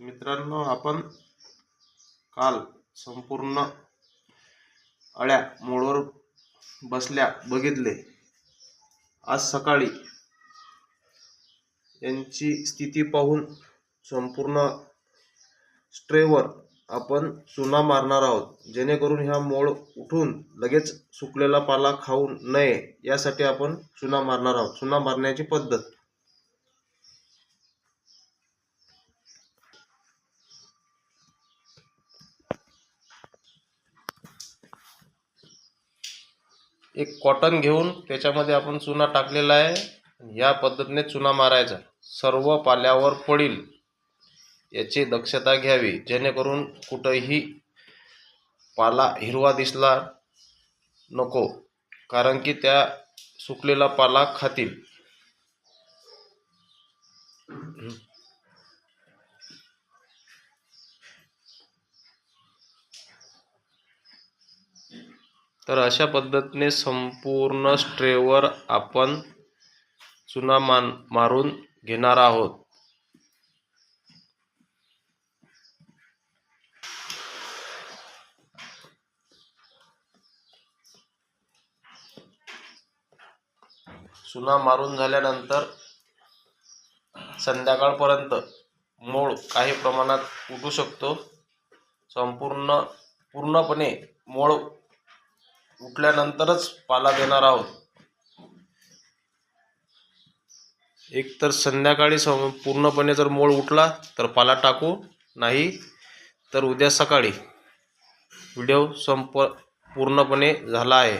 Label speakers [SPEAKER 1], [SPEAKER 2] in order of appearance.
[SPEAKER 1] मित्रांनो आपण काल संपूर्ण अळ्या मोडवर बसल्या बघितले. आज सकाळी यांची स्थिती पाहून संपूर्ण स्ट्रेवर आपण चुना मारणार आहोत. जेणेकरून ह्या मोड उठून लगेच सुकलेला पाला खाऊ नये. यासाठी आपण चुना मारणार आहोत. चुना मारण्याची पद्धत. एक कॉटन घेऊन त्याच्यामध्ये आपण चुना टाकलेला आहे. या पद्धतीने चुना मारायचा. सर्व पाल्यावर पडील. याची दक्षता घ्यावी. जेणेकरून कुठंही पाला हिरवा दिसला नको. कारण की त्या सुकलेला पाला खातील. तर अशा पद्धतीने संपूर्ण स्ट्रेवर आपण चुना मान मारून घेणार आहोत. चुना मारून झाल्यानंतर संध्याकाळपर्यंत मूळ काही प्रमाणात उठू शकतो. संपूर्ण पूर्णपणे मूळ उठल्यानंतरच पाला देणार आहोत. एक तर संध्याकाळी पूर्णपणे जर मोळ उठला तर पाला टाकू. नाही तर उद्या सकाळी. व्हिडिओ संप पूर्णपणे झाला आहे.